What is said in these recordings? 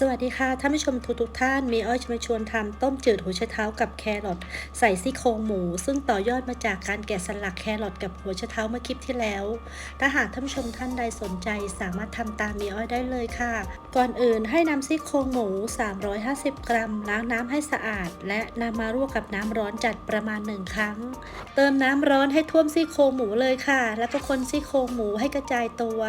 สวัสดีค่ะท่านผู้ชมทุกทุกท่านมีอ้อยจะมาชวนทำต้มจืดหัวไชเท้ากับแครอทใส่ซี่โครงหมู ซึ่งต่อยอดมาจากการแกะสลักแครอทกับหัวไชเท้าเมื่อคลิปที่แล้ว ถ้าหากท่านผู้ชมท่านใดสนใจสามารถทำตามมีอ้อยได้เลยค่ะ ก่อนอื่นให้นำซี่โครงหมู 350 กรัม ล้างน้ำให้สะอาด และนำมาลวกกับน้ำร้อนจัดประมาณหนึ่งครั้ง เติมน้ำร้อนให้ท่วมซี่โครงหมูเลยค่ะ แล้วก็คนซี่โครงหมูให้กระจายตัว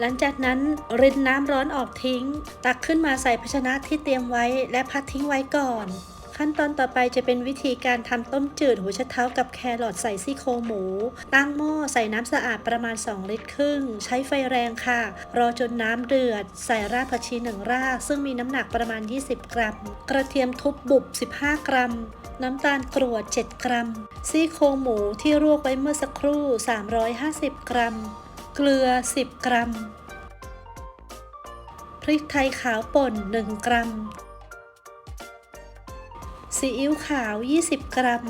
หลังจากนั้นรินน้ำร้อนออกทิ้ง ตักขึ้นมาใส่ภาชนะที่เตรียมไว้และพักทิ้งไว้ก่อน ขั้นตอนต่อไปจะเป็นวิธีการทำต้มจืดหัวไชเท้ากับแครอทใส่ซี่โครงหมู ตั้งหม้อใส่น้ำสะอาดประมาณ 2 ลิตรครึ่ง ใช้ไฟแรงค่ะ รอจนน้ำเดือด ใส่รากผักชีหนึ่งราก ซึ่งมีน้ำหนักประมาณ 20 กรัม กระเทียมทุบบุบ 15 กรัมน้ำตาลกรวด 7 กรัม ซี่โครงหมูที่ลวกไว้เมื่อสักครู่ 350 กรัม เกลือ 10 กรัม ริกไทยขาวป่น 1 กรัม ซีอิ๊วขาว 20 กรัม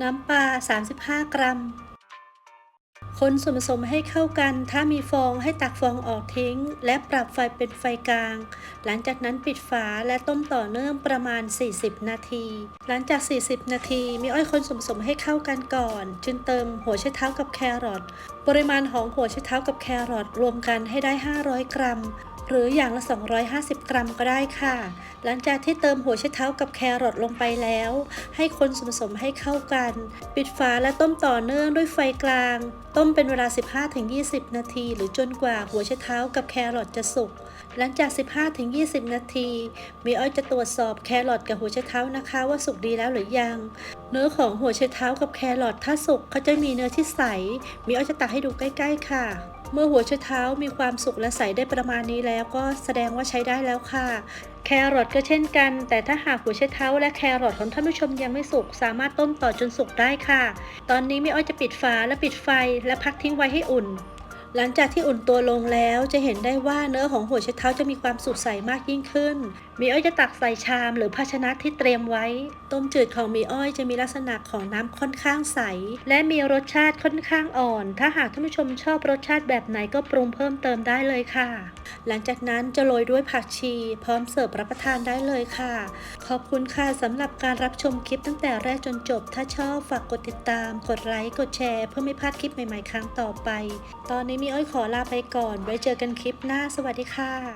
น้ำปลา 35 กรัม คนส่วนผสมให้เข้ากัน ถ้ามีฟองให้ตักฟองออกทิ้ง และปรับไฟเป็นไฟกลาง หลังจากนั้นปิดฝาและต้มต่อเนื่องประมาณ 40 นาที หลังจาก 40 นาที มีอ้อยคนส่วนผสมให้เข้ากันก่อน จึงเติมหัวไชเท้ากับแครอท ปริมาณของหัวไชเท้ากับแครอทรวมกันให้ได้ 500 กรัมหรืออย่างละ 250 กรัมก็ได้ค่ะ หลังจากที่เติมหัวไชเท้ากับแครอทลงไปแล้ว ให้คนส่วนผสมให้เข้ากัน ปิดฝาและต้มต่อเนื่องด้วยไฟกลางต้มเป็นเวลา 15-20 นาที หรือจนกว่าหัวไชเท้ากับแครอทจะสุก หลังจาก 15-20 นาที มีอ้อยจะตรวจสอบแครอทกับหัวไชเท้านะคะ ว่าสุกดีแล้วหรือยัง เนื้อของหัวไชเท้ากับแครอทถ้าสุกเขาจะมีเนื้อที่ใส มีอ้อยจะตักให้ดูใกล้ ๆ ค่ะเมื่อหัวไชเท้ามีความสุกและใสได้ประมาณนี้แล้วก็แสดงว่าใช้ได้แล้วค่ะ แครอทก็เช่นกัน แต่ถ้าหากหัวไชเท้าและแครอทของท่านผู้ชมยังไม่สุก สามารถต้มต่อจนสุกได้ค่ะ ตอนนี้ไม่อ้อยจะปิดฝาและปิดไฟและพักทิ้งไว้ให้อุ่น หลังจากที่อุ่นตัวลงแล้วจะเห็นได้ว่าเนื้อของหัวไชเท้าจะมีความสุกใสมากยิ่งขึ้น มีอ้อยจะตักใส่ชามหรือภาชนะที่เตรียมไว้ ต้มจืดของมีอ้อยจะมีลักษณะของน้ำค่อนข้างใส และมีรสชาติค่อนข้างอ่อน ถ้าหากท่านผู้ชมชอบรสชาติแบบไหนก็ปรุงเพิ่มเติมได้เลยค่ะ หลังจากนั้นจะโรยด้วยผักชี พร้อมเสิร์ฟรับประทานได้เลยค่ะ ขอบคุณค่ะสำหรับการรับชมคลิปตั้งแต่แรกจนจบ ถ้าชอบฝากกดติดตาม กดไลค์กดแชร์ เพื่อไม่พลาดคลิปใหม่ๆ ครั้งต่อไป ตอนนี้มีอ้อยขอลาไปก่อน ไว้เจอกันคลิปหน้า สวัสดีค่ะ